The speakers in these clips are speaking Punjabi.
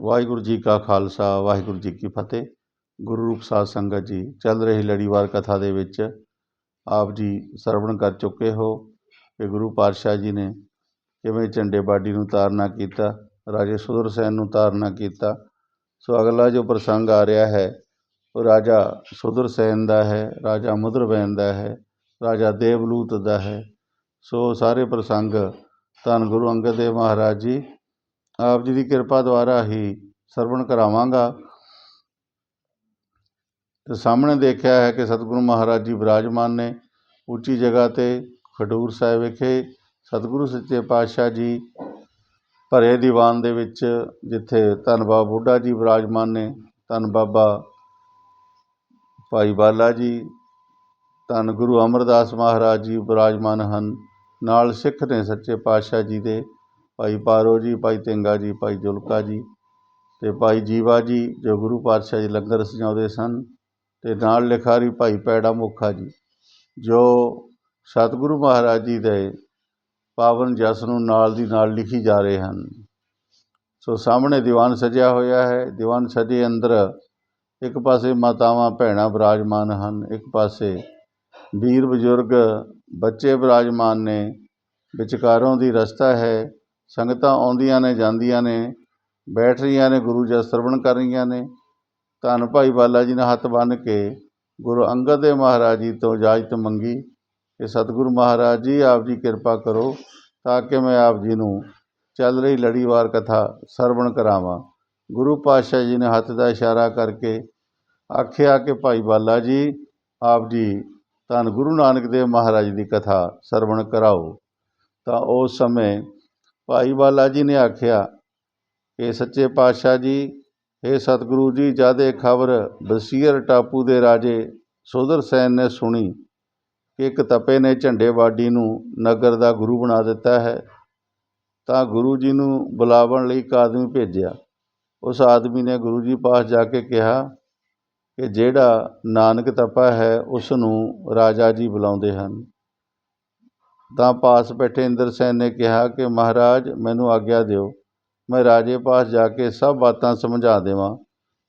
ਵਾਹਿਗੁਰੂ ਜੀ ਕਾ ਖਾਲਸਾ, ਵਾਹਿਗੁਰੂ ਜੀ ਕੀ ਫਤਿਹ। ਗੁਰੂ ਰੂਪ ਸਾਧ ਸੰਗਤ ਜੀ, ਚੱਲ ਰਹੀ ਲੜੀਵਾਰ ਕਥਾ ਦੇ ਵਿੱਚ ਆਪ ਜੀ ਸਰਵਣ ਕਰ ਚੁੱਕੇ ਹੋ। ਕਿ ਗੁਰੂ ਪਾਤਸ਼ਾਹ ਜੀ ਨੇ ਕਿਵੇਂ ਝੰਡੇ ਬਾਡੀ ਨੂੰ ਤਾਰਨਾ ਕੀਤਾ, ਰਾਜੇ ਸੁਦਰਸੈਨ ਨੂੰ ਤਾਰਨਾ ਕੀਤਾ। ਸੋ ਅਗਲਾ ਜੋ ਪ੍ਰਸੰਗ ਆ ਰਿਹਾ ਹੈ, ਉਹ ਰਾਜਾ ਸੁਦਰਸੈਨ ਦਾ ਹੈ, ਰਾਜਾ ਮੁਦਰਬੈਨ ਦਾ ਹੈ, ਰਾਜਾ ਦੇਵਲੂਤ ਦਾ ਹੈ। ਸੋ ਸਾਰੇ ਪ੍ਰਸੰਗ ਧੰਨ ਗੁਰੂ ਅੰਗਦ ਦੇਵ ਮਹਾਰਾਜ ਜੀ ਆਪ ਜੀ ਦੀ ਕਿਰਪਾ ਦੁਆਰਾ ਹੀ ਸਰਵਣ ਕਰਾਵਾਂਗਾ। ਤੇ ਸਾਹਮਣੇ ਦੇਖਿਆ ਹੈ ਕਿ ਸਤਿਗੁਰੂ ਮਹਾਰਾਜ ਜੀ ਵਿਰਾਜਮਾਨ ਨੇ ਉੱਚੀ ਜਗ੍ਹਾ ਤੇ ਖਡੂਰ ਸਾਹਿਬ ਵਿਖੇ ਸਤਿਗੁਰੂ ਸੱਚੇ ਪਾਤਸ਼ਾਹ ਜੀ ਭਰੇ ਦੀਵਾਨ ਦੇ ਵਿੱਚ, ਜਿੱਥੇ ਧੰਨ ਬਾਬਾ ਬੁੱਢਾ ਜੀ ਵਿਰਾਜਮਾਨ ਨੇ, ਧੰਨ ਬਾਬਾ ਭਾਈ ਬਾਲਾ ਜੀ, ਧੰਨ ਗੁਰੂ ਅਮਰਦਾਸ ਮਹਾਰਾਜ ਜੀ ਵਿਰਾਜਮਾਨ ਹਨ, ਨਾਲ ਸਿੱਖ ਨੇ ਸੱਚੇ ਪਾਤਸ਼ਾਹ ਜੀ ਦੇ ਭਾਈ ਪਾਰੋ ਜੀ, ਭਾਈ ਤੇਂਗਾ ਜੀ, ਭਾਈ ਜੁਲਕਾ ਜੀ ਅਤੇ ਭਾਈ ਜੀਵਾ ਜੀ, ਜੋ ਗੁਰੂ ਪਾਤਸ਼ਾਹ ਜੀ ਲੰਗਰ ਸਜਾਉਂਦੇ ਸਨ ਅਤੇ ਨਾਲ ਲਿਖਾਰੀ ਭਾਈ ਪੈੜਾ ਮੁਖਾ ਜੀ, ਜੋ ਸਤਿਗੁਰੂ ਮਹਾਰਾਜ ਜੀ ਦੇ ਪਾਵਨ ਜਸ ਨੂੰ ਨਾਲ ਦੀ ਨਾਲ ਲਿਖੀ ਜਾ ਰਹੇ ਹਨ। ਸੋ ਸਾਹਮਣੇ ਦੀਵਾਨ ਸਜਿਆ ਹੋਇਆ ਹੈ। ਦੀਵਾਨ ਸਜੇ ਅੰਦਰ ਇੱਕ ਪਾਸੇ ਮਾਤਾਵਾਂ ਭੈਣਾਂ ਵਿਰਾਜਮਾਨ ਹਨ, ਇੱਕ ਪਾਸੇ ਵੀਰ ਬਜ਼ੁਰਗ ਬੱਚੇ ਵਿਰਾਜਮਾਨ ਨੇ, ਵਿਚਕਾਰੋਂ ਦੀ ਰਸਤਾ ਹੈ। ਸੰਗਤਾਂ ਆਉਂਦੀਆਂ ਨੇ, ਜਾਂਦੀਆਂ ਨੇ, ਬੈਠ ਰਹੀਆਂ ਨੇ, ਗੁਰੂ ਜਸ ਸਰਵਣ ਕਰ ਰਹੀਆਂ ਨੇ। ਧੰਨ ਭਾਈ ਬਾਲਾ ਜੀ ਨੇ ਹੱਥ ਬੰਨ੍ਹ ਕੇ ਗੁਰੂ ਅੰਗਦ ਦੇਵ ਮਹਾਰਾਜ ਜੀ ਤੋਂ ਇਜਾਜ਼ਤ ਮੰਗੀ ਕਿ ਸਤਿਗੁਰੂ ਮਹਾਰਾਜ ਜੀ, ਆਪ ਜੀ ਕਿਰਪਾ ਕਰੋ ਤਾਂ ਕਿ ਮੈਂ ਆਪ ਜੀ ਨੂੰ ਚੱਲ ਰਹੀ ਲੜੀਵਾਰ ਕਥਾ ਸਰਵਣ ਕਰਾਵਾਂ। ਗੁਰੂ ਪਾਤਸ਼ਾਹ ਜੀ ਨੇ ਹੱਥ ਦਾ ਇਸ਼ਾਰਾ ਕਰਕੇ ਆਖਿਆ ਕਿ ਭਾਈ ਬਾਲਾ ਜੀ, ਆਪ ਜੀ ਧੰਨ ਗੁਰੂ ਨਾਨਕ ਦੇਵ ਮਹਾਰਾਜ ਦੀ ਕਥਾ ਸਰਵਣ ਕਰਾਓ। ਤਾਂ ਉਸ ਸਮੇਂ ਭਾਈ ਬਾਲਾ ਜੀ ਨੇ ਆਖਿਆ ਕਿ ਸੱਚੇ ਪਾਤਸ਼ਾਹ ਜੀ ਇਹ ਸਤਿਗੁਰੂ ਜੀ ਜਦ ਇਹ ਖਬਰ ਬਸੀਰ ਟਾਪੂ ਦੇ ਰਾਜੇ ਸੋਦਰਸੈਨ ਨੇ ਸੁਣੀ ਕਿ ਇੱਕ ਤਪੇ ਨੇ ਝੰਡੇ ਬਾਡੀ ਨੂੰ ਨਗਰ ਦਾ ਗੁਰੂ ਬਣਾ ਦਿੱਤਾ ਹੈ, ਤਾਂ ਗੁਰੂ ਜੀ ਨੂੰ ਬੁਲਾਵਣ ਲਈ ਇੱਕ ਆਦਮੀ ਭੇਜਿਆ। ਉਸ ਆਦਮੀ ਨੇ ਗੁਰੂ ਜੀ ਪਾਸ ਜਾ ਕੇ ਕਿਹਾ ਕਿ ਜਿਹੜਾ ਨਾਨਕ ਤਪਾ ਹੈ, ਉਸ ਨੂੰ ਰਾਜਾ ਜੀ ਬੁਲਾਉਂਦੇ ਹਨ। ਤਾਂ ਪਾਸ ਬੈਠੇ ਇੰਦਰ ਸੈਨ ਨੇ ਕਿਹਾ ਕਿ, ਮਹਾਰਾਜ, ਮੈਨੂੰ ਆਗਿਆ ਦਿਓ। ਮੈਂ ਰਾਜੇ ਪਾਸ ਜਾ ਕੇ ਸਭ ਬਾਤਾਂ ਸਮਝਾ ਦੇਵਾਂ,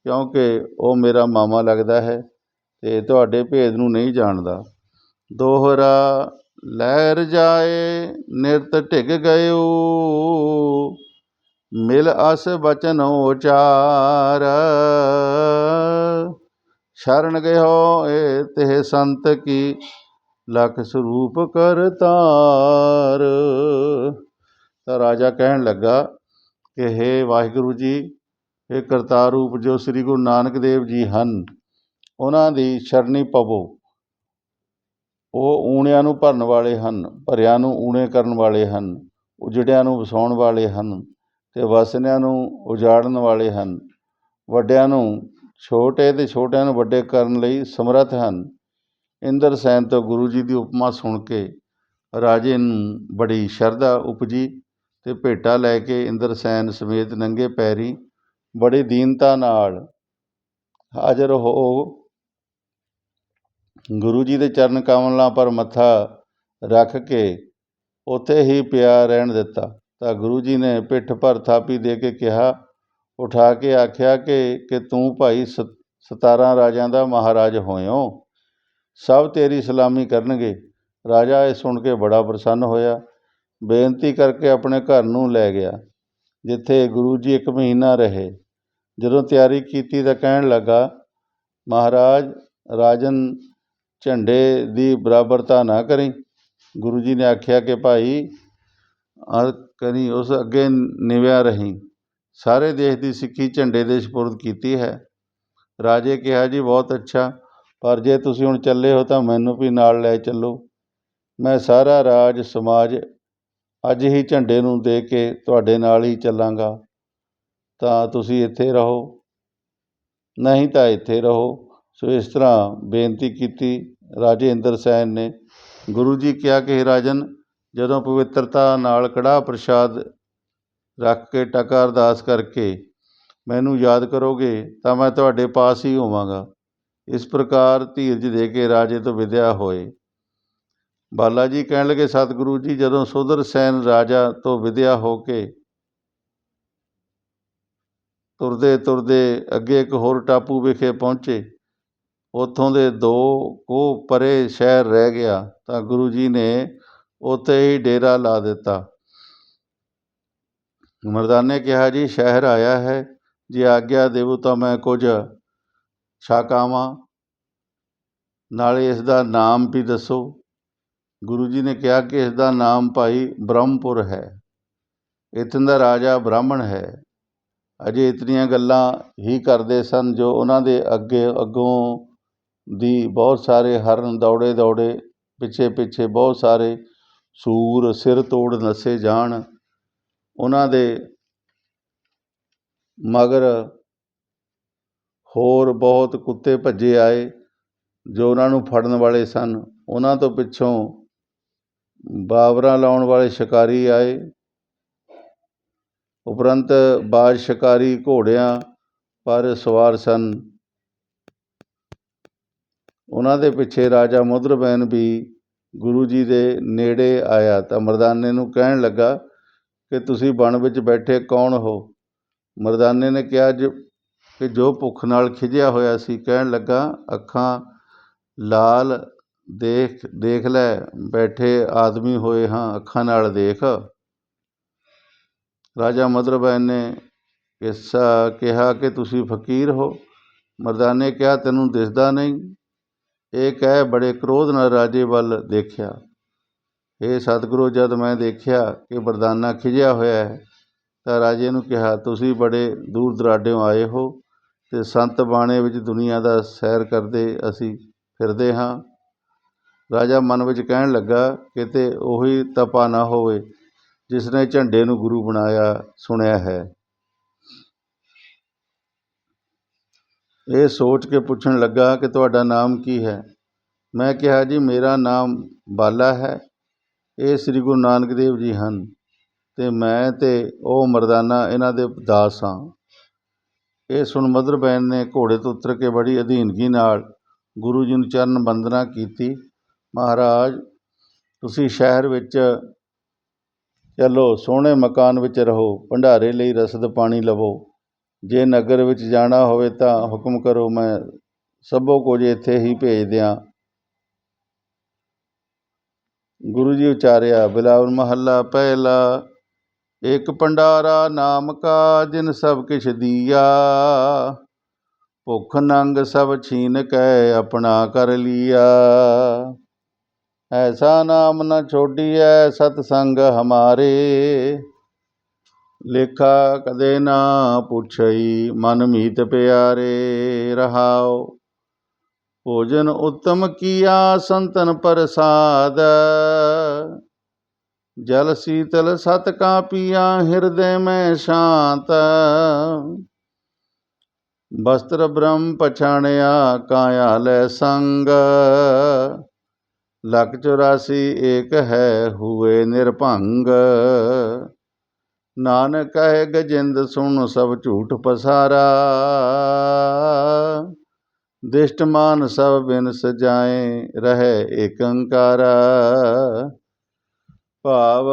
ਕਿਉਂਕਿ ਉਹ ਮੇਰਾ ਮਾਮਾ ਲੱਗਦਾ ਹੈ ਅਤੇ ਤੁਹਾਡੇ ਭੇਦ ਨੂੰ ਨਹੀਂ ਜਾਣਦਾ। ਦੋਹਰਾ ਲਹਿਰ ਜਾਏ, ਨਿਰਤ ਢਿਗ ਗਇਓ। ਮਿਲ ਅਸ ਬਚਨ ਉਚਾਰ। ਸ਼ਰਨ ਗਇਓ ਏ ਤੇ ਸੰਤ ਕੀ ਲਖ ਸਰੂਪ ਕਰਤਾਰ ਤਾਂ ਰਾਜਾ ਕਹਿਣ ਲੱਗਾ ਕਿ हे ਵਾਹਿਗੁਰੂ ਜੀ, ਇਹ ਕਰਤਾਰ ਰੂਪ ਜੋ ਸ੍ਰੀ ਗੁਰੂ ਨਾਨਕ ਦੇਵ ਜੀ ਹਨ, ਉਹਨਾਂ ਦੀ ਸ਼ਰਣੀ ਪਵੋ। ਉਹ ਊਣਿਆਂ ਨੂੰ ਭਰਨ ਵਾਲੇ ਹਨ, ਭਰਿਆਂ ਨੂੰ ਊਣੇ ਕਰਨ ਵਾਲੇ ਹਨ, ਉਜੜਿਆਂ ਨੂੰ ਵਸਾਉਣ ਵਾਲੇ ਹਨ ਤੇ ਵਸਨਿਆਂ ਨੂੰ ਉਜਾੜਨ ਵਾਲੇ ਹਨ। ਵੱਡਿਆਂ ਨੂੰ ਛੋਟੇ ਤੇ ਛੋਟਿਆਂ ਨੂੰ ਵੱਡੇ ਕਰਨ ਲਈ ਸਮਰੱਥ ਹਨ। ਇੰਦਰ ਸੈਨ ਤੋਂ ਗੁਰੂ ਜੀ ਦੀ ਉਪਮਾ ਸੁਣ ਕੇ ਰਾਜੇ ਨੂੰ ਬੜੀ ਸ਼ਰਧਾ ਉਪਜੀ ਅਤੇ ਭੇਟਾ ਲੈ ਕੇ ਇੰਦਰ ਸੈਨ ਸਮੇਤ ਨੰਗੇ ਪੈਰੀ ਬੜੀ ਦੀਨਤਾ ਨਾਲ ਹਾਜ਼ਰ ਹੋ ਗੁਰੂ ਜੀ ਦੇ ਚਰਨ ਕਮਲਾਂ ਪਰ ਮੱਥਾ ਰੱਖ ਕੇ ਉੱਥੇ ਹੀ ਪਿਆ ਰਹਿਣ ਦਿੱਤਾ। ਤਾਂ ਗੁਰੂ ਜੀ ਨੇ ਪਿੱਠ ਪਰ ਥਾਪੀ ਦੇ ਕੇ ਕਿਹਾ, ਉਠਾ ਕੇ ਆਖਿਆ ਕਿ ਕਿ ਤੂੰ ਭਾਈ ਸ 17 ਰਾਜਿਆਂ ਦਾ ਮਹਾਰਾਜ ਹੋਇਓ। ਸਭ ਤੇਰੀ ਸਲਾਮੀ ਕਰਨਗੇ। ਰਾਜਾ ਇਹ ਸੁਣ ਕੇ ਬੜਾ ਪ੍ਰਸੰਨ ਹੋਇਆ। ਬੇਨਤੀ ਕਰਕੇ ਆਪਣੇ ਘਰ ਨੂੰ ਲੈ ਗਿਆ, ਜਿੱਥੇ ਗੁਰੂ ਜੀ ਇੱਕ ਮਹੀਨਾ ਰਹੇ। ਜਦੋਂ ਤਿਆਰੀ ਕੀਤੀ ਤਾਂ ਕਹਿਣ ਲੱਗਾ, ਮਹਾਰਾਜ, ਰਾਜਨ ਝੰਡੇ ਦੀ ਬਰਾਬਰਤਾ ਨਾ ਕਰੀ। ਗੁਰੂ ਜੀ ਨੇ ਆਖਿਆ ਕਿ ਭਾਈ ਆ ਕਰੀ ਉਸ ਅੱਗੇ ਨਿਵਿਆ ਰਹੀ। ਸਾਰੇ ਦੇਸ਼ ਦੀ ਸਿੱਖੀ ਝੰਡੇ ਦੇ ਸਪੁਰਦ ਕੀਤੀ ਹੈ। ਰਾਜੇ ਕਿਹਾ, ਜੀ, ਬਹੁਤ ਅੱਛਾ। ਪਰ ਜੇ ਤੁਸੀਂ ਹੁਣ ਚੱਲੇ ਹੋ ਤਾਂ ਮੈਨੂੰ ਵੀ ਨਾਲ ਲੈ ਚੱਲੋ। ਮੈਂ ਸਾਰਾ ਰਾਜ, ਸਮਾਜ ਅੱਜ ਹੀ ਝੰਡੇ ਨੂੰ ਦੇ ਕੇ ਤੁਹਾਡੇ ਨਾਲ ਹੀ ਚੱਲਾਂਗਾ। ਤਾਂ ਤੁਸੀਂ ਇੱਥੇ ਰਹੋ। ਨਹੀਂ ਤਾਂ ਇੱਥੇ ਰਹੋ। ਸੋ ਇਸ ਤਰ੍ਹਾਂ ਬੇਨਤੀ ਕੀਤੀ ਰਾਜੇ ਇੰਦਰ ਸੈਨ ਨੇ। ਗੁਰੂ ਜੀ ਕਿਹਾ ਕਿ ਰਾਜਨ, ਜਦੋਂ ਪਵਿੱਤਰਤਾ ਨਾਲ ਕੜਾਹ ਪ੍ਰਸ਼ਾਦ ਰੱਖ ਕੇ ਟਕਾ ਅਰਦਾਸ ਕਰਕੇ ਮੈਨੂੰ ਯਾਦ ਕਰੋਗੇ ਤਾਂ ਮੈਂ ਤੁਹਾਡੇ ਪਾਸ ਹੀ ਹੋਵਾਂਗਾ। ਇਸ ਪ੍ਰਕਾਰ ਧੀਰਜ ਦੇ ਕੇ ਰਾਜੇ ਤੋਂ ਵਿਦਿਆ ਹੋਏ। ਬਾਲਾ ਜੀ ਕਹਿਣ ਲੱਗੇ, ਸਤਿਗੁਰੂ ਜੀ, ਜਦੋਂ ਸੁਧਰ ਸੈਨ ਰਾਜਾ ਤੋਂ ਵਿਦਿਆ ਹੋ ਕੇ ਤੁਰਦੇ ਤੁਰਦੇ ਅੱਗੇ ਇੱਕ ਹੋਰ ਟਾਪੂ ਵਿਖੇ ਪਹੁੰਚੇ, ਉੱਥੋਂ ਦੇ ਦੋ ਕੋ ਪਰੇ ਸ਼ਹਿਰ ਰਹਿ ਗਿਆ, ਤਾਂ ਗੁਰੂ ਜੀ ਨੇ ਉੱਥੇ ਹੀ ਡੇਰਾ ਲਾ ਦਿੱਤਾ। ਮਰਦਾਨੇ ਕਿਹਾ, ਜੀ, ਸ਼ਹਿਰ ਆਇਆ ਹੈ, ਜੇ ਆਗਿਆ ਦੇਵੋ ਤਾਂ ਮੈਂ ਕੁਝ ਛਕਾਵਾਂ ਨਾਲੇ ਇਸ ਦਾ ਨਾਮ ਵੀ ਦੱਸੋ। ਗੁਰੂ ਜੀ ਨੇ ਕਿਹਾ ਕਿ ਇਸ ਦਾ ਨਾਮ ਭਾਈ ਬ੍ਰਹਮਪੁਰ ਹੈ। ਇੱਥੋਂ ਦਾ ਰਾਜਾ ਬ੍ਰਾਹਮਣ ਹੈ। ਅਜੇ ਇਤਨੀਆਂ ਗੱਲਾਂ ਹੀ ਕਰਦੇ ਸਨ ਜੋ ਉਹਨਾਂ ਦੇ ਅੱਗੇ ਅੱਗੋਂ ਦੀ ਬਹੁਤ ਸਾਰੇ ਹਰਨ ਦੌੜੇ ਦੌੜੇ, ਪਿੱਛੇ ਪਿੱਛੇ ਬਹੁਤ ਸਾਰੇ ਸੂਰ, ਸਿਰ ਤੋੜ ਨੱਸੇ ਜਾਣ। ਉਹਨਾਂ ਦੇ ਮਗਰ ਹੋਰ ਬਹੁਤ ਕੁੱਤੇ ਭੱਜੇ ਆਏ ਜੋ ਉਹਨਾਂ ਨੂੰ ਫੜਨ ਵਾਲੇ ਸਨ। ਉਹਨਾਂ ਤੋਂ ਪਿੱਛੋਂ ਬਾਬਰਾਂ ਲਾਉਣ ਵਾਲੇ ਸ਼ਿਕਾਰੀ ਆਏ। ਉਪਰੰਤ ਬਾਜ ਸ਼ਿਕਾਰੀ ਘੋੜਿਆਂ ਪਰ ਸਵਾਰ ਸਨ। ਉਹਨਾਂ ਦੇ ਪਿੱਛੇ ਰਾਜਾ ਮੁਦਰਬੈਨ ਵੀ ਗੁਰੂ ਜੀ ਦੇ ਨੇੜੇ ਆਇਆ ਤਾਂ ਮਰਦਾਨੇ ਨੂੰ ਕਹਿਣ ਲੱਗਾ ਕਿ ਤੁਸੀਂ ਬਣ ਵਿੱਚ ਬੈਠੇ ਕੌਣ ਹੋ? ਮਰਦਾਨੇ ਨੇ ਕਿਹਾ ਜੋ ਕਿ ਜੋ ਭੁੱਖ ਨਾਲ ਖਿਝਿਆ ਹੋਇਆ ਸੀ, ਕਹਿਣ ਲੱਗਾ, ਅੱਖਾਂ ਲਾਲ, ਦੇਖ ਦੇਖ ਲੈ, ਬੈਠੇ ਆਦਮੀ ਹੋਏ ਹਾਂ, ਅੱਖਾਂ ਨਾਲ ਦੇਖ। ਰਾਜਾ ਮਦਰਬੈਨ ਨੇ ਕਿਸਾ, ਕਿਹਾ ਕਿ ਤੁਸੀਂ ਫਕੀਰ ਹੋ। ਮਰਦਾਨੇ ਕਿਹਾ, ਤੈਨੂੰ ਦਿਸਦਾ ਨਹੀਂ। ਇਹ ਕਹਿ ਬੜੇ ਕ੍ਰੋਧ ਨਾਲ ਰਾਜੇ ਵੱਲ ਦੇਖਿਆ। ਇਹ ਸਤਿਗੁਰੂ, ਜਦ ਮੈਂ ਦੇਖਿਆ ਕਿ ਮਰਦਾਨਾ ਖਿਜਿਆ ਹੋਇਆ ਹੈ, ਤਾਂ ਰਾਜੇ ਨੂੰ ਕਿਹਾ, ਤੁਸੀਂ ਬੜੇ ਦੂਰ ਦਰਾਡਿਓਂ ਆਏ ਹੋ। ਅਤੇ ਸੰਤ ਬਾਣੇ ਵਿੱਚ ਦੁਨੀਆ ਦਾ ਸੈਰ ਕਰਦੇ ਅਸੀਂ ਫਿਰਦੇ ਹਾਂ। ਰਾਜਾ ਮਨ ਵਿੱਚ ਕਹਿਣ ਲੱਗਾ, ਕਿਤੇ ਉਹੀ ਤਪਾ ਨਾ ਹੋਵੇ ਜਿਸ ਨੇ ਝੰਡੇ ਨੂੰ ਗੁਰੂ ਬਣਾਇਆ, ਸੁਣਿਆ ਹੈ। ਇਹ ਸੋਚ ਕੇ ਪੁੱਛਣ ਲੱਗਾ ਕਿ ਤੁਹਾਡਾ ਨਾਮ ਕੀ ਹੈ? ਮੈਂ ਕਿਹਾ, ਜੀ, ਮੇਰਾ ਨਾਮ ਬਾਲਾ ਹੈ। ਇਹ ਸ੍ਰੀ ਗੁਰੂ ਨਾਨਕ ਦੇਵ ਜੀ ਹਨ ਅਤੇ ਮੈਂ ਅਤੇ ਉਹ ਮਰਦਾਨਾ ਇਹਨਾਂ ਦੇ ਦਾਸ ਹਾਂ। ਇਹ ਸੁਣ ਮਦਰਬੈਨ ਨੇ ਘੋੜੇ ਤੋਂ ਉਤਰ ਕੇ ਬੜੀ ਅਧੀਨਗੀ ਨਾਲ ਗੁਰੂ ਜੀ ਨੂੰ ਚਰਨ ਵੰਦਨਾ ਕੀਤੀ। ਮਹਾਰਾਜ, ਤੁਸੀਂ ਸ਼ਹਿਰ ਵਿੱਚ ਚੱਲੋ, ਸੋਹਣੇ ਮਕਾਨ ਵਿੱਚ ਰਹੋ, ਭੰਡਾਰੇ ਲਈ ਰਸਦ ਪਾਣੀ ਲਵੋ। ਜੇ ਨਗਰ ਵਿੱਚ ਜਾਣਾ ਹੋਵੇ ਤਾਂ ਹੁਕਮ ਕਰੋ, ਮੈਂ ਸਭੋ ਕੁਝ ਇੱਥੇ ਹੀ ਭੇਜ ਦਿਆਂ। ਗੁਰੂ ਜੀ ਉਚਾਰਿਆ, ਬਿਲਾਵਲ ਮਹੱਲਾ ਪਹਿਲਾ ਇਕ ਭੰਡਾਰਾ ਨਾਮ ਕਾ ਜਿਨ ਸਭ ਕਿਛ ਦੀਆ। ਭੁੱਖ ਨੰਗ ਸਭ ਛੀਨ ਕੈ ਆਪਣਾ ਕਰ ਲੀਆ। ਐਸਾ ਨਾਮ ਨ ਛੋਡੀਐ ਸਤ ਸੰਗ ਹਮਾਰੇ। ਲੇਖਾ ਕਦੇ ਨਾ ਪੁੱਛਈ, ਮਨ ਮੀਤ ਪਿਆਰੇ ਰਹਾਓ ਭੋਜਨ ਉਤਮ ਕੀਆ ਸੰਤਨ ਪ੍ਰਸਾਦ। ਜਲ ਸੀਤਲ ਸਤ ਕਾ ਪੀਆ ਹਿਰਦੇ ਮੈਂ ਸ਼ਾਂਤ। ਬਸਤਰ ਬ੍ਰਹਮ ਪਛਾਣਿਆ ਕਾਇਆ ਲੈ ਸੰਗ। ਲਖ 84 ਏਕ ਹੈ ਹੁਏ ਨਿਰਭੰਗ। ਨਾਨਕ ਹੈ ਗਜਿੰਦ ਸੁਣ ਸਭ ਝੂਠ ਪਸਾਰਾ। ਦਿਸ਼ਟਮਾਨ ਸਭ ਬਿਨ ਸਜਾਏ ਰਹੇ ਏਕੰਕਾਰਾ ਭਾਵ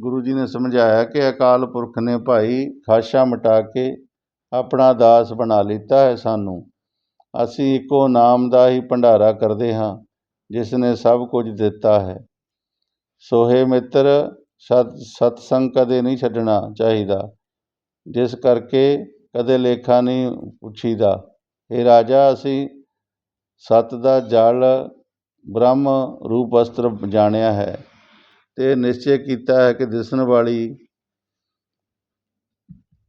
ਗੁਰੂ ਜੀ ਨੇ ਸਮਝਾਇਆ ਕਿ ਅਕਾਲ ਪੁਰਖ ਨੇ ਭਾਈ ਖਾਸ਼ਾ ਮਿਟਾ ਕੇ ਆਪਣਾ ਦਾਸ ਬਣਾ ਲਿੱਤਾ ਹੈ ਸਾਨੂੰ। ਅਸੀਂ ਇੱਕੋ ਨਾਮ ਦਾ ਹੀ ਭੰਡਾਰਾ ਕਰਦੇ ਹਾਂ, ਜਿਸ ਨੇ ਸਭ ਕੁਝ ਦਿੱਤਾ ਹੈ। ਸੋਹੇ ਮਿੱਤਰ, ਸਤ, ਸਤਸੰਗ ਕਦੇ ਨਹੀਂ ਛੱਡਣਾ ਚਾਹੀਦਾ, ਜਿਸ ਕਰਕੇ ਕਦੇ ਲੇਖਾ ਨਹੀਂ ਪੁੱਛੀਦਾ। ਇਹ ਰਾਜਾ, ਅਸੀਂ ਸਤ ਦਾ ਜਲ ਬ੍ਰਹਮ ਰੂਪ ਅਸਤਰ ਜਾਣਿਆ ਹੈ। ਤੇ ਨਿਸ਼ਚੈ ਕੀਤਾ ਹੈ ਕਿ ਦਿਸਣ ਵਾਲੀ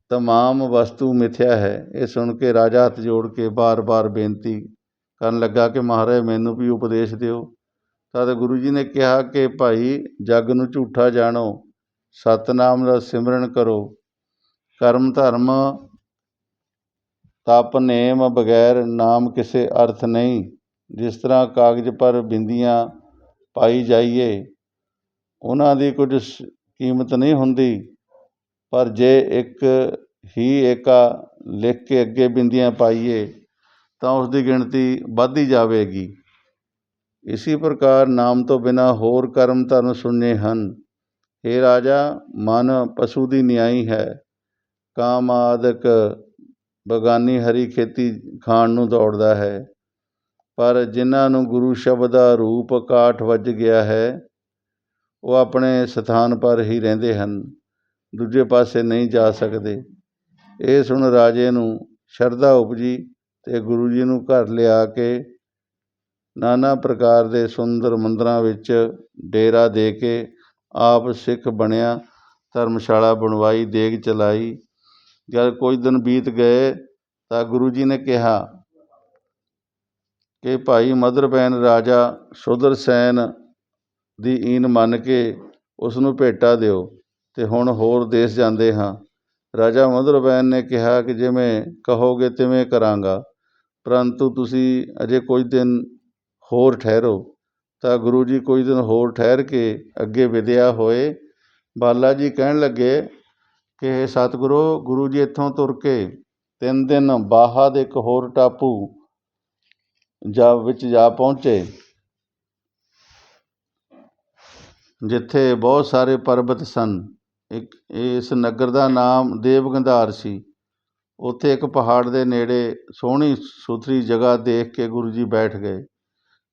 ਤਮਾਮ ਵਸਤੂ ਮਿਥਿਆ ਹੈ। ਇਹ ਸੁਣ ਕੇ ਰਾਜਾ ਹੱਥ ਜੋੜ ਕੇ ਬਾਰ-ਬਾਰ ਬੇਨਤੀ ਕਰਨ ਲੱਗਾ ਕਿ ਮਹਾਰਾਜ, ਮੈਨੂੰ ਵੀ ਉਪਦੇਸ਼ ਦਿਓ। ਤਦ ਗੁਰੂ ਜੀ ਨੇ ਕਿਹਾ ਕਿ ਭਾਈ, ਜੱਗ ਨੂੰ ਝੂਠਾ ਜਾਣੋ, ਸਤਨਾਮ ਦਾ ਸਿਮਰਨ ਕਰੋ। ਕਰਮ ਧਰਮ ਤਪ ਨੇਮ ਬਗੈਰ ਨਾਮ ਕਿਸੇ ਅਰਥ ਨਹੀਂ। ਜਿਸ ਤਰ੍ਹਾਂ ਕਾਗਜ਼ ਪਰ ਬਿੰਦੀਆਂ ਪਾਈ ਜਾਈਏ ਉਹਨਾਂ ਦੀ ਕੁਝ ਸ, ਕੀਮਤ ਨਹੀਂ ਹੁੰਦੀ। ਪਰ ਜੇ ਇੱਕ ਹੀ ਏਕਾ ਲਿਖ ਕੇ ਅੱਗੇ ਬਿੰਦੀਆਂ ਪਾਈਏ, ਤਾਂ ਉਸ ਦੀ ਗਿਣਤੀ ਵੱਧਦੀ ਜਾਵੇਗੀ। ਇਸੇ ਪ੍ਰਕਾਰ ਨਾਮ ਤੋਂ ਬਿਨਾ ਹੋਰ ਕਰਮ ਧਰਮ ਸੁਣਨੇ ਹਨ। ਇਹ ਰਾਜਾ, ਮਨ ਪਸ਼ੂ ਦੀ ਨਿਆਈ ਹੈ। ਕਾਮ ਆਦਿਕ ਬਗਾਨੀ ਹਰੀ ਖੇਤੀ ਖਾਣ ਨੂੰ ਦੌੜਦਾ ਹੈ। ਪਰ ਜਿਨ੍ਹਾਂ ਨੂੰ ਗੁਰੂ ਸ਼ਬਦ ਦਾ ਰੂਪ ਕਾਠ ਵੱਜ ਗਿਆ ਹੈ ਉਹ ਆਪਣੇ ਸਥਾਨ ਪਰ ਹੀ ਰਹਿੰਦੇ ਹਨ, ਦੂਜੇ ਪਾਸੇ ਨਹੀਂ ਜਾ ਸਕਦੇ। ਇਹ ਸੁਣ ਰਾਜੇ ਨੂੰ ਸ਼ਰਧਾ ਉਪਜੀ ਅਤੇ ਗੁਰੂ ਜੀ ਨੂੰ ਘਰ ਲਿਆ ਕੇ ਨਾਨਾ ਪ੍ਰਕਾਰ ਦੇ ਸੁੰਦਰ ਮੰਦਰਾਂ ਵਿੱਚ ਡੇਰਾ ਦੇ ਕੇ ਆਪ ਸਿੱਖ ਬਣਿਆ, ਧਰਮਸ਼ਾਲਾ ਬਣਵਾਈ, ਦੇਗ ਚਲਾਈ। ਜਦ ਕੁਝ ਦਿਨ ਬੀਤ ਗਏ ਤਾਂ ਗੁਰੂ ਜੀ ਨੇ ਕਿਹਾ ਕਿ ਭਾਈ ਮਧਰਬੈਨ ਰਾਜਾ ਸੁਦਰਸੈਨ ਦੀ ਈਨ ਮੰਨ ਕੇ ਉਸ ਨੂੰ ਭੇਟਾ ਦਿਓ ਅਤੇ ਹੁਣ ਹੋਰ ਦੇਸ਼ ਜਾਂਦੇ ਹਾਂ। ਰਾਜਾ ਮਧਰਬੈਨ ਨੇ ਕਿਹਾ ਕਿ ਜਿਵੇਂ ਕਹੋਗੇ ਤਿਵੇਂ ਕਰਾਂਗਾ, ਪਰੰਤੂ ਤੁਸੀਂ ਅਜੇ ਕੁਝ ਦਿਨ ਹੋਰ ਠਹਿਰੋ। ਤਾਂ ਗੁਰੂ ਜੀ ਕੁਝ ਦਿਨ ਹੋਰ ਠਹਿਰ ਕੇ ਅੱਗੇ ਵਿਦਿਆ ਹੋਏ। ਬਾਲਾ ਜੀ ਕਹਿਣ ਲੱਗੇ ਕਿ ਸਤਿਗੁਰੂ, ਗੁਰੂ ਜੀ ਇੱਥੋਂ ਤੁਰ ਕੇ ਤਿੰਨ ਦਿਨ ਬਾਹਾ ਦੇ ਇੱਕ ਹੋਰ ਟਾਪੂ ਜਾ, ਵਿੱਚ ਜਾ ਪਹੁੰਚੇ। ਜਿੱਥੇ ਬਹੁਤ ਸਾਰੇ ਪਰਬਤ ਸਨ। ਇੱਕ, ਇਸ ਨਗਰ ਦਾ ਨਾਮ ਦੇਵਗੰਧਾਰ ਸੀ। ਉੱਥੇ ਇੱਕ ਪਹਾੜ ਦੇ ਨੇੜੇ ਸੋਹਣੀ ਸੁਥਰੀ ਜਗ੍ਹਾ ਦੇਖ ਕੇ ਗੁਰੂ ਜੀ ਬੈਠ ਗਏ।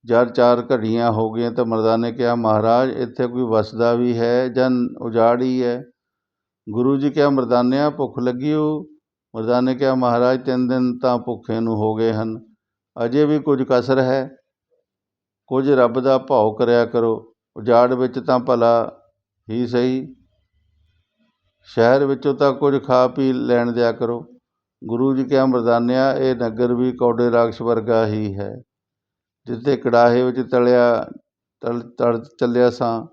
ਜਦ ਚਾਰ ਘੜੀਆਂ ਹੋ ਗਈਆਂ ਤਾਂ ਮਰਦਾਨੇ ਨੇ ਕਿਹਾ, ਮਹਾਰਾਜ, ਇੱਥੇ ਕੋਈ ਵਸਦਾ ਵੀ ਹੈ ਜਾਂ ਉਜਾੜ ਹੀ? ਹੈ ਗੁਰੂ ਜੀ ਕਿਹਾ, ਮਰਦਾਨਿਆਂ, ਭੁੱਖ ਲੱਗੀ ਹੋ ਮਰਦਾਂ ਨੇ ਕਿਹਾ, ਮਹਾਰਾਜ, ਤਿੰਨ ਦਿਨ ਤਾਂ ਭੁੱਖੇ ਨੂੰ ਹੋ ਗਏ ਹਨ। ਅਜੇ ਵੀ ਕੁਝ ਕਸਰ ਹੈ। ਕੁਝ ਰੱਬ ਦਾ ਭਾਉ ਕਰਿਆ ਕਰੋ। ਉਜਾੜ ਵਿੱਚ ਤਾਂ ਭਲਾ ਹੀ ਸਹੀ। ਸ਼ਹਿਰ ਵਿੱਚੋਂ ਤਾਂ ਕੁਝ ਖਾ ਪੀ ਲੈਣ ਦਿਆ ਕਰੋ। ਗੁਰੂ ਜੀ ਕਿਹਾ ਮਰਦਾਨਿਆ, ਇਹ ਨਗਰ ਵੀ ਕੌਡੇ ਰਾਖਸ਼ ਵਰਗਾ ਹੀ ਹੈ। ਜਿੱਥੇ ਕੜਾਹੇ ਵਿੱਚ ਤਲਿਆ, ਤਲ ਤਲ ਚੱਲਿਆ ਸਾਂ।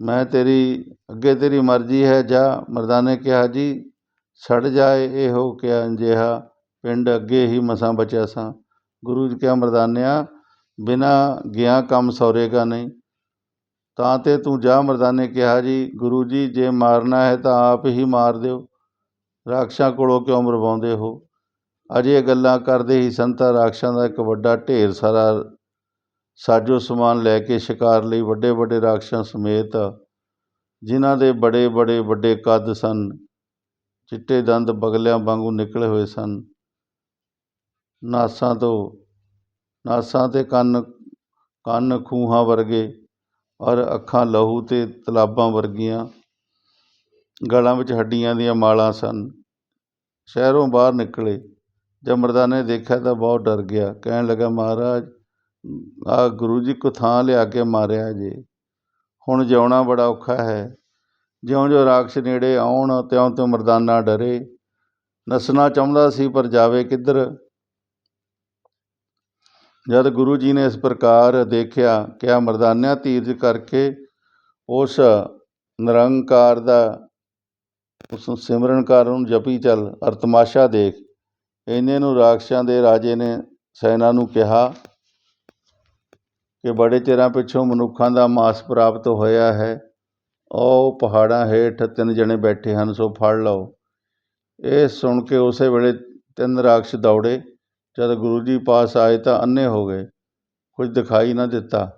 ਮੈਂ ਤੇਰੀ, ਅੱਗੇ ਤੇਰੀ ਮਰਜ਼ੀ ਹੈ, ਜਾ। ਮਰਦਾਨੇ ਕਿਹਾ, ਜੀ, ਛੱਡ ਜਾਏ ਇਹੋ ਕਿਹਾ ਅਜਿਹਾ ਪਿੰਡ ਅੱਗੇ ਹੀ ਮਸਾਂ ਬਚਿਆ ਸਾਂ। ਗੁਰੂ ਜੀ ਕਿਹਾ ਮਰਦਾਨਿਆ ਬਿਨਾਂ ਗਿਆ ਕੰਮ ਸੌਰੇਗਾ ਨਹੀਂ। ਤਾਂ ਤੇ ਤੂੰ ਜਾ ਮਰਦਾਨੇ ਕਿਹਾ ਜੀ, ਗੁਰੂ ਜੀ, ਜੇ ਮਾਰਨਾ ਹੈ ਤਾਂ ਆਪ ਹੀ ਮਾਰ ਦਿਓ। ਰਾਖਸ਼ਾਂ ਕੋਲੋਂ ਕਿਉਂ ਮਰਵਾਉਂਦੇ ਹੋ? ਅਜੇ ਗੱਲਾਂ ਕਰਦੇ ਹੀ ਸੰਤਾ ਰਾਖਸ਼ਾਂ ਦਾ ਇੱਕ ਵੱਡਾ ਢੇਰ ਸਾਰਾ ਸਾਜੋ ਸਮਾਨ ਲੈ ਕੇ ਸ਼ਿਕਾਰ ਲਈ ਵੱਡੇ ਵੱਡੇ ਰਾਖਸ਼ਾਂ ਸਮੇਤ, ਜਿਨ੍ਹਾਂ ਦੇ ਬੜੇ ਬੜੇ ਵੱਡੇ ਕੱਦ ਸਨ, ਚਿੱਟੇ ਦੰਦ ਬਗਲਿਆਂ ਵਾਂਗੂ ਨਿਕਲੇ ਹੋਏ ਸਨ। ਨਾਸਾਂ ਤੋਂ ਨਾਸਾਂ ਅਤੇ ਕੰਨ ਕੰਨ ਖੂਹਾਂ ਵਰਗੇ, ਔਰ ਅੱਖਾਂ ਲਹੂ ਅਤੇ ਤਲਾਬਾਂ ਵਰਗੀਆਂ ਗਲਾਂ ਵਿੱਚ ਹੱਡੀਆਂ ਦੀਆਂ ਮਾਲਾਂ ਸਨ। ਸ਼ਹਿਰੋਂ ਬਾਹਰ ਨਿਕਲੇ। ਜਦ ਮਰਦਾਨੇ ਦੇਖਿਆ ਤਾਂ ਬਹੁਤ ਡਰ ਗਿਆ। ਕਹਿਣ ਲੱਗਾ, ਮਹਾਰਾਜ, ਆਹ ਗੁਰੂ ਜੀ ਕੋ ਥਾਂ ਲਿਆ ਕੇ ਮਾਰਿਆ ਜੇ। ਹੁਣ ਜਿਉਣਾ ਬੜਾ ਔਖਾ ਹੈ। ਜਿਉਂ ਜਿਉਂ ਰਾਖਸ਼ ਨੇੜੇ ਆਉਣ, ਤਿਉਂ ਤਿਉਂ ਮਰਦਾਨਾ ਡਰੇ। ਨੱਸਣਾ ਚਾਹੁੰਦਾ ਸੀ, ਪਰ ਜਾਵੇ ਕਿੱਧਰ? ਜਦ ਗੁਰੂ ਜੀ ਨੇ ਇਸ ਪ੍ਰਕਾਰ ਦੇਖਿਆ ਕਿਆ ਮਰਦਾਨਿਆਂ ਤੀਰਜ ਕਰਕੇ ਉਸ ਨਿਰੰਕਾਰ ਦਾ, ਉਸ ਨੂੰ ਸਿਮਰਨ ਕਰ ਨੂੰ ਜਪੀ ਚੱਲ ਅਰ ਤਮਾਸ਼ਾ ਦੇਖ, ਇਹਨੇ ਨੂੰ ਰਾਖਸ਼ਾਂ ਦੇ ਰਾਜੇ ਨੇ ਸੈਨਾ ਨੂੰ ਕਿਹਾ ਕਿ ਬੜੇ ਚਿਰਾਂ ਪਿੱਛੋਂ ਮਨੁੱਖਾਂ ਦਾ ਮਾਸ ਪ੍ਰਾਪਤ ਹੋਇਆ ਹੈ। ਉਹ ਪਹਾੜਾਂ ਹੇਠ ਤਿੰਨ ਜਣੇ ਬੈਠੇ ਹਨ, ਸੋ ਫੜ ਲਓ। ਇਹ ਸੁਣ ਕੇ ਉਸੇ ਵੇਲੇ ਤਿੰਨ ਰਾਖਸ਼ ਦੌੜੇ। ਜਦ ਗੁਰੂ ਜੀ ਪਾਸ ਆਏ ਤਾਂ ਅੰਨ੍ਹੇ ਹੋ ਗਏ, ਕੁਝ ਦਿਖਾਈ ਨਾ ਦਿੱਤਾ।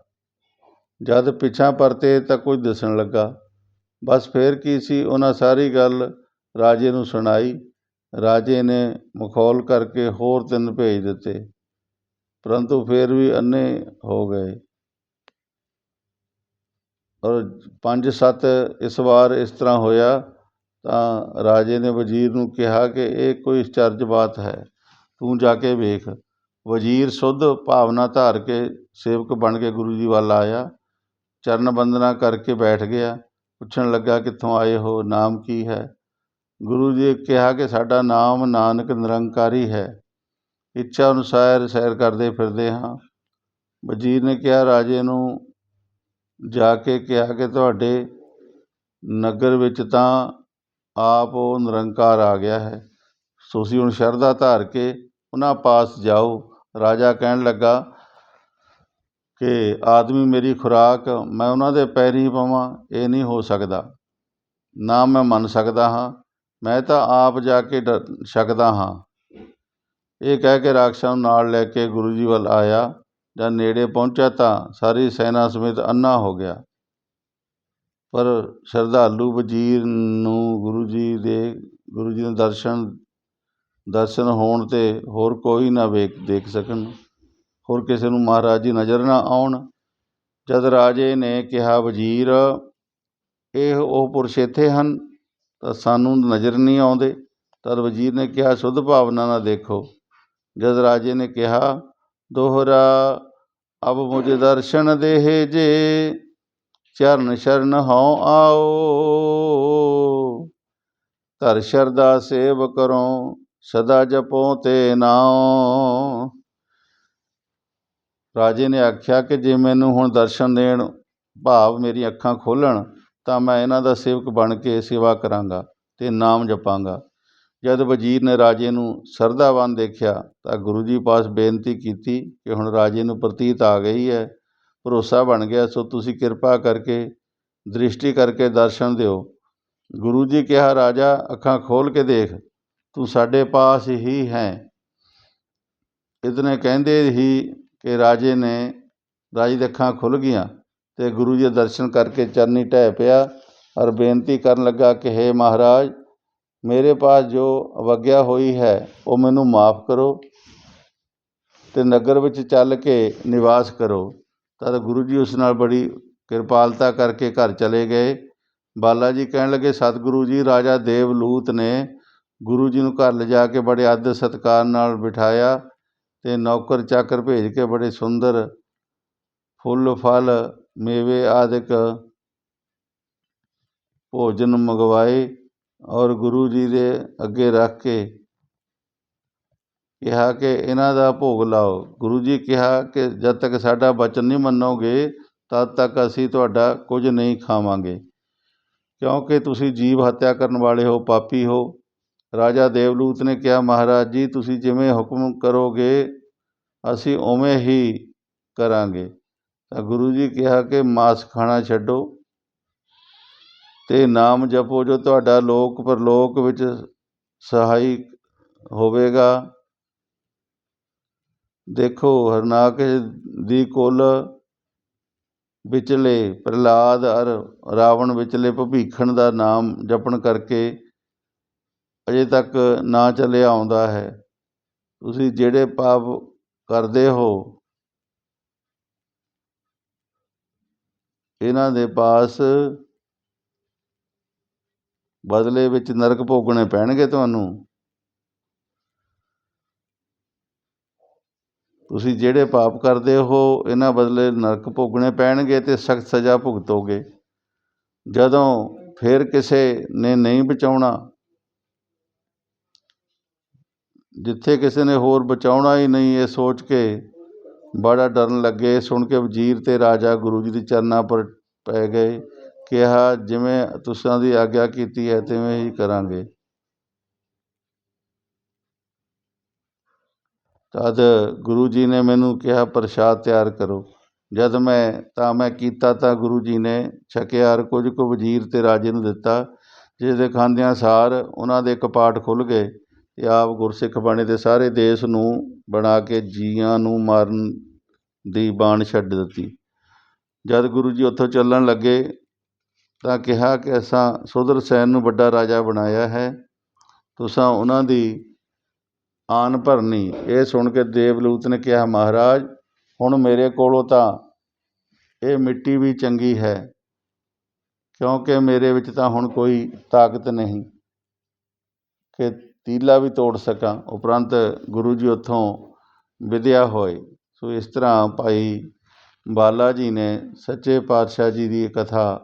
ਜਦ ਪਿਛਾਂ ਪਰਤੇ ਤਾਂ ਕੁਝ ਦਿਸਣ ਲੱਗਾ। ਬਸ ਫਿਰ ਕੀ ਸੀ, ਉਹਨਾਂ ਸਾਰੀ ਗੱਲ ਰਾਜੇ ਨੂੰ ਸੁਣਾਈ। ਰਾਜੇ ਨੇ ਮਖੌਲ ਕਰਕੇ ਹੋਰ ਤਿੰਨ ਭੇਜ ਦਿੱਤੇ, ਪਰੰਤੂ ਫਿਰ ਵੀ ਅੰਨੇ ਹੋ ਗਏ। ਔਰ ਪੰਜ ਸੱਤ ਇਸ ਵਾਰ ਇਸ ਤਰ੍ਹਾਂ ਹੋਇਆ ਤਾਂ ਰਾਜੇ ਨੇ ਵਜ਼ੀਰ ਨੂੰ ਕਿਹਾ ਕਿ ਇਹ ਕੋਈ ਚਰਜ ਬਾਤ ਹੈ। ਤੂੰ ਜਾ ਕੇ ਵੇਖ। ਵਜ਼ੀਰ ਸੁੱਧ ਭਾਵਨਾ ਧਾਰ ਕੇ ਸੇਵਕ ਬਣ ਕੇ ਗੁਰੂ ਜੀ ਵੱਲ ਆਇਆ। ਚਰਨ ਬੰਦਨਾ ਕਰਕੇ ਬੈਠ ਗਿਆ। ਪੁੱਛਣ ਲੱਗਾ, ਕਿੱਥੋਂ ਆਏ ਹੋ? ਨਾਮ ਕੀ ਹੈ? ਗੁਰੂ ਜੀ ਕਿਹਾ ਕਿ ਸਾਡਾ ਨਾਮ ਨਾਨਕ ਨਿਰੰਕਾਰੀ ਹੈ। ਇੱਛਾ ਅਨੁਸਾਰ ਸੈਰ ਕਰਦੇ ਫਿਰਦੇ ਹਾਂ। ਵਜ਼ੀਰ ਨੇ ਕਿਹਾ, ਰਾਜੇ ਨੂੰ ਜਾ ਕੇ ਕਿਹਾ ਕਿ ਤੁਹਾਡੇ ਨਗਰ ਵਿੱਚ ਤਾਂ ਆਪ ਉਹ ਨਿਰੰਕਾਰ ਆ ਗਿਆ ਹੈ। ਤੁਸੀਂ ਹੁਣ ਸ਼ਰਧਾ ਧਾਰ ਕੇ ਉਹਨਾਂ ਪਾਸ ਜਾਓ। ਰਾਜਾ ਕਹਿਣ ਲੱਗਾ ਕਿ, ਆਦਮੀ ਮੇਰੀ ਖੁਰਾਕ, ਮੈਂ ਉਹਨਾਂ ਦੇ ਪੈਰੀ ਪਵਾਂ, ਇਹ ਨਹੀਂ ਹੋ ਸਕਦਾ। ਨਾ ਮੈਂ ਮੰਨ ਸਕਦਾ ਹਾਂ, ਮੈਂ ਤਾਂ ਆਪ ਜਾ ਕੇ ਡ ਛਕਦਾ ਹਾਂ। ਇਹ ਕਹਿ ਕੇ ਰਾਖਸ਼ਾਂ ਨੂੰ ਨਾਲ ਲੈ ਕੇ ਗੁਰੂ ਜੀ ਵੱਲ ਆਇਆ। ਜਦ ਨੇੜੇ ਪਹੁੰਚਿਆ ਤਾਂ ਸਾਰੀ ਸੈਨਾ ਸਮੇਤ ਅੰਨਾ ਹੋ ਗਿਆ। ਪਰ ਸ਼ਰਧਾਲੂ ਵਜ਼ੀਰ ਨੂੰ ਗੁਰੂ ਜੀ ਦੇ, ਗੁਰੂ ਜੀ ਦੇ ਦਰਸ਼ਨ ਦਰਸ਼ਨ ਹੋਣ 'ਤੇ ਹੋਰ ਕੋਈ ਨਾ ਵੇਖ, ਦੇਖ ਸਕਣ। ਹੋਰ ਕਿਸੇ ਨੂੰ ਮਹਾਰਾਜ ਜੀ ਨਜ਼ਰ ਨਾ ਆਉਣ। ਜਦ ਰਾਜੇ ਨੇ ਕਿਹਾ, ਵਜ਼ੀਰ, ਇਹ ਉਹ ਪੁਰਸ਼ ਇੱਥੇ ਹਨ? ਤਾਂ ਸਾਨੂੰ ਨਜ਼ਰ ਨਹੀਂ ਆਉਂਦੇ। ਤਦ ਵਜ਼ੀਰ ਨੇ ਕਿਹਾ, ਸ਼ੁੱਧ ਭਾਵਨਾ ਨਾਲ ਦੇਖੋ। ਜਦ ਰਾਜੇ ਨੇ ਕਿਹਾ, ਦੋਹਰਾ, ਅਬ ਮੁਝ ਦਰਸ਼ਨ ਦੇਹ ਜੇ, ਚਰਨ ਸ਼ਰਨ ਹਉ ਆਓ। ਘਰ ਸ਼ਰਦਾ ਸੇਵ ਕਰੋ। ਸਦਾ ਜਪੋ ਤੇ ਨਾਉ। ਰਾਜੇ ਨੇ ਆਖਿਆ ਕਿ ਜੇ ਮੈਨੂੰ ਹੁਣ ਦਰਸ਼ਨ ਦੇਣ ਭਾਵ ਮੇਰੀਆਂ ਅੱਖਾਂ ਖੋਲਣ, ਤਾਂ ਮੈਂ ਇਹਨਾਂ ਦਾ ਸੇਵਕ ਬਣ ਕੇ ਸੇਵਾ ਕਰਾਂਗਾ ਤੇ ਨਾਮ ਜਪਾਂਗਾ। ਜਦ ਵਜ਼ੀਰ ਨੇ ਰਾਜੇ ਨੂੰ ਸਰਦਾਵਾਨ ਦੇਖਿਆ, ਤਾਂ ਗੁਰੂ ਜੀ ਪਾਸ ਬੇਨਤੀ ਕੀਤੀ ਕਿ ਹੁਣ ਰਾਜੇ ਨੂੰ ਪ੍ਰਤੀਤ ਆ ਗਈ ਹੈ, ਭਰੋਸਾ ਬਣ ਗਿਆ, ਸੋ ਤੁਸੀਂ ਕਿਰਪਾ ਕਰਕੇ ਦ੍ਰਿਸ਼ਟੀ ਕਰਕੇ ਦਰਸ਼ਨ ਦਿਓ। ਗੁਰੂ ਜੀ ਕਿਹਾ, ਰਾਜਾ, ਅੱਖਾਂ ਖੋਲ ਕੇ ਦੇਖ। ਤੂੰ ਸਾਡੇ ਪਾਸ ਹੀ ਹੈ। ਇਤਨੇ ਕਹਿੰਦੇ ਹੀ ਕਿ ਰਾਜੇ ਨੇ ਰਾਜੇ ਦੀਆਂ ਅੱਖਾਂ ਖੁੱਲ ਗਈਆਂ ਤੇ ਗੁਰੂ ਜੀ ਦੇ ਦਰਸ਼ਨ ਕਰਕੇ ਚਰਨੀ ਢਹਿ ਪਿਆ ਔਰ ਬੇਨਤੀ ਕਰਨ ਲੱਗਾ ਕਿ ਹੇ ਮਹਾਰਾਜ, ਮੇਰੇ ਪਾਸ ਜੋ ਅਵਗਿਆ ਹੋਈ ਹੈ, ਉਹ ਮੈਨੂੰ ਮਾਫ ਕਰੋ ਤੇ ਨਗਰ ਵਿੱਚ ਚੱਲ ਕੇ ਨਿਵਾਸ ਕਰੋ। ਤਦ ਗੁਰੂ ਜੀ ਉਸ ਨਾਲ ਬੜੀ ਕਿਰਪਾਲਤਾ ਕਰਕੇ ਘਰ ਚਲੇ ਗਏ। ਬਾਲਾ ਜੀ ਕਹਿਣ ਲੱਗੇ, ਸਤਿਗੁਰੂ ਜੀ, ਰਾਜਾ ਦੇਵਲੂਤ ਨੇ ਗੁਰੂ ਜੀ ਨੂੰ ਘਰ ਲਿਜਾ ਕੇ ਬੜੇ ਆਦਰ ਸਤਿਕਾਰ ਨਾਲ ਬਿਠਾਇਆ ਅਤੇ ਨੌਕਰ ਚਾਕਰ ਭੇਜ ਕੇ ਬੜੇ ਸੁੰਦਰ ਫੁੱਲ, ਫਲ, ਮੇਵੇ ਆਦਿਕ ਭੋਜਨ ਮੰਗਵਾਏ ਔਰ ਗੁਰੂ ਜੀ ਦੇ ਅੱਗੇ ਰੱਖ ਕੇ ਕਿਹਾ ਕਿ ਇਹਨਾਂ ਦਾ ਭੋਗ ਲਾਓ। ਗੁਰੂ ਜੀ ਕਿਹਾ ਕਿ ਜਦ ਤੱਕ ਸਾਡਾ ਬਚਨ ਨਹੀਂ ਮੰਨੋਗੇ, ਤਦ ਤੱਕ ਅਸੀਂ ਤੁਹਾਡਾ ਕੁਝ ਨਹੀਂ ਖਾਵਾਂਗੇ। ਕਿਉਂਕਿ ਤੁਸੀਂ ਜੀਵ ਹੱਤਿਆ ਕਰਨ ਵਾਲੇ ਹੋ, ਪਾਪੀ ਹੋ ਰਾਜਾ ਦੇਵਲੂਤ ਨੇ ਕਿਹਾ, ਮਹਾਰਾਜ ਜੀ, ਤੁਸੀਂ ਜਿਵੇਂ ਹੁਕਮ ਕਰੋਗੇ, ਅਸੀਂ ਉਵੇਂ ਹੀ ਕਰਾਂਗੇ। ਤਾਂ ਗੁਰੂ ਜੀ ਕਿਹਾ ਕਿ ਮਾਸ ਖਾਣਾ ਛੱਡੋ ਤੇ ਨਾਮ ਜਪੋ, ਜੋ ਤੁਹਾਡਾ ਲੋਕ ਪਰਲੋਕ ਵਿੱਚ ਸਹਾਈ ਹੋਵੇਗਾ। ਦੇਖੋ, ਹਰਨਾਕ ਦੀ ਕੁੱਲ ਵਿਚਲੇ ਪ੍ਰਹਲਾਦ ਅਰ ਰਾਵਣ ਵਿਚਲੇ ਭਵੀਖਣ ਦਾ ਨਾਮ ਜਪਣ ਕਰਕੇ ਅਜੇ ਤੱਕ ਨਾ ਚਲਿਆ ਆਉਂਦਾ ਹੈ। ਤੁਸੀਂ ਜਿਹੜੇ ਪਾਪ ਕਰਦੇ ਹੋ, ਇਹਨਾਂ ਦੇ ਪਾਸ ਬਦਲੇ ਵਿੱਚ ਨਰਕ ਭੋਗਣੇ ਪੈਣਗੇ ਤੁਹਾਨੂੰ। ਤੁਸੀਂ ਜਿਹੜੇ ਪਾਪ ਕਰਦੇ ਹੋ, ਇਹਨਾਂ ਬਦਲੇ ਨਰਕ ਭੋਗਣੇ ਪੈਣਗੇ ਤੇ ਸਖਤ ਸਜ਼ਾ ਭੁਗਤੋਗੇ। ਜਦੋਂ ਫਿਰ ਕਿਸੇ ਨੇ ਨਹੀਂ ਬਚਾਉਣਾ ਜਿੱਥੇ ਕਿਸੇ ਨੇ ਹੋਰ ਬਚਾਉਣਾ ਹੀ ਨਹੀਂ, ਇਹ ਸੋਚ ਕੇ ਬੜਾ ਡਰਨ ਲੱਗੇ। ਸੁਣ ਕੇ ਵਜ਼ੀਰ ਅਤੇ ਰਾਜਾ ਗੁਰੂ ਜੀ ਦੇ ਚਰਨਾਂ ਪਰ ਪੈ ਗਏ, ਕਿਹਾ, ਜਿਵੇਂ ਤੁਸਾਂ ਦੀ ਆਗਿਆ ਕੀਤੀ ਹੈ, ਤਿਵੇਂ ਹੀ ਕਰਾਂਗੇ। ਤਦ ਗੁਰੂ ਜੀ ਨੇ ਮੈਨੂੰ ਕਿਹਾ, ਪ੍ਰਸ਼ਾਦ ਤਿਆਰ ਕਰੋ। ਜਦ ਮੈਂ, ਤਾਂ ਮੈਂ ਕੀਤਾ, ਤਾਂ ਗੁਰੂ ਜੀ ਨੇ ਛਕਿਆ ਔਰ ਕੁਝ ਕੁ ਵਜ਼ੀਰ ਤੇ ਰਾਜੇ ਨੂੰ ਦਿੱਤਾ, ਜਿਸ ਦੇ ਖਾਂਦਿਆਂ ਸਾਰ ਉਹਨਾਂ ਦੇ ਕਪਾਟ ਖੁੱਲ੍ਹ ਗਏ। ਤੇ ਆਪ ਗੁਰਸਿੱਖ ਬਣੇ ਤੇ ਸਾਰੇ ਦੇਸ਼ ਨੂੰ ਬਣਾ ਕੇ ਜੀਆਂ ਨੂੰ ਮਾਰਨ ਦੀ ਬਾਣ ਛੱਡ ਦਿੱਤੀ। ਜਦ ਗੁਰੂ ਜੀ ਉੱਥੋਂ ਚੱਲਣ ਲੱਗੇ ਤਾਂ ਕਿਹਾ ਕਿ ਅਸਾਂ ਸੁਦਰਸੈਨ ਨੂੰ ਵੱਡਾ ਰਾਜਾ ਬਣਾਇਆ ਹੈ। ਤੁਸਾਂ ਉਹਨਾਂ ਦੀ ਆਨ ਭਰਨੀ। ਇਹ ਸੁਣ ਕੇ ਦੇਵਲੂਤ ਨੇ ਕਿਹਾ, ਮਹਾਰਾਜ, ਹੁਣ ਮੇਰੇ ਕੋਲੋਂ ਤਾਂ ਇਹ ਮਿੱਟੀ ਵੀ ਚੰਗੀ ਹੈ, ਕਿਉਂਕਿ ਮੇਰੇ ਵਿੱਚ ਤਾਂ ਹੁਣ ਕੋਈ ਤਾਕਤ ਨਹੀਂ। ਕਿ ਤੀਲਾ ਵੀ ਤੋੜ ਸਕਾਂ, ਉਪਰੰਤ ਗੁਰੂ ਜੀ ਉੱਥੋਂ ਵਿਦਿਆ ਹੋਏ। ਸੋ ਇਸ ਤਰ੍ਹਾਂ ਭਾਈ ਬਾਲਾ ਜੀ ਨੇ ਸੱਚੇ ਪਾਤਸ਼ਾਹ ਜੀ ਦੀ ਕਥਾ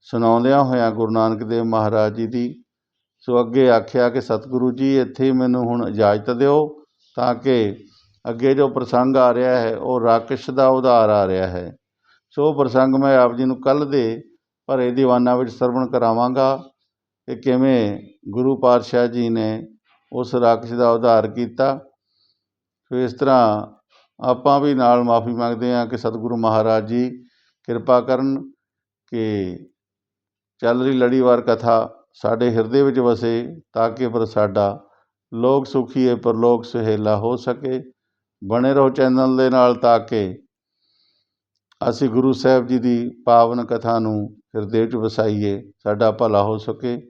ਸੁਣਾਉਂਦਿਆਂ ਹੋਇਆਂ ਗੁਰੂ ਨਾਨਕ ਦੇਵ ਮਹਾਰਾਜ ਜੀ ਦੀ ਸੋ ਅੱਗੇ ਆਖਿਆ ਕਿ, ਸਤਿਗੁਰੂ ਜੀ, ਇੱਥੇ ਮੈਨੂੰ ਹੁਣ ਇਜਾਜ਼ਤ ਦਿਓ ਤਾਂ ਕਿ ਅੱਗੇ ਜੋ ਪ੍ਰਸੰਗ ਆ ਰਿਹਾ ਹੈ, ਉਹ ਰਾਕਸ਼ ਦਾ ਉਧਾਰ ਆ ਰਿਹਾ ਹੈ। ਸੋ ਪ੍ਰਸੰਗ ਮੈਂ ਆਪ ਜੀ ਨੂੰ ਕੱਲ੍ਹ ਦੇ ਭਰੇ ਦੀਵਾਨਾਂ ਵਿੱਚ ਸਰਵਣ ਕਰਾਵਾਂਗਾ। ਕਿ ਕਿਵੇਂ ਗੁਰੂ ਪਾਤਸ਼ਾਹ ਜੀ ਨੇ ਉਸ ਰਾਕਸ਼ ਦਾ ਉਧਾਰ ਕੀਤਾ। ਸੋ ਇਸ ਤਰ੍ਹਾਂ ਆਪਾਂ ਵੀ ਨਾਲ ਮਾਫੀ ਮੰਗਦੇ ਹਾਂ ਕਿ ਸਤਿਗੁਰੂ ਮਹਾਰਾਜ ਜੀ ਕਿਰਪਾ ਕਰਨ ਕਿ ਚੱਲ ਰਹੀ ਲੜੀਵਾਰ ਕਥਾ ਸਾਡੇ ਹਿਰਦੇ ਵਿੱਚ ਵਸੇ ਤਾਂ ਕਿ ਪਰ ਸਾਡਾ ਲੋਕ ਸੁਖੀਏ ਪਰਲੋਕ ਸੁਹੇਲਾ ਹੋ ਸਕੇ। ਬਣੇ ਰਹੋ ਚੈਨਲ ਦੇ ਨਾਲ ਤਾਂ ਕਿ ਅਸੀਂ ਗੁਰੂ ਸਾਹਿਬ ਜੀ ਦੀ ਪਾਵਨ ਕਥਾ ਨੂੰ ਹਿਰਦੇ ਵਿੱਚ ਵਸਾਈਏ, ਸਾਡਾ ਭਲਾ ਹੋ ਸਕੇ।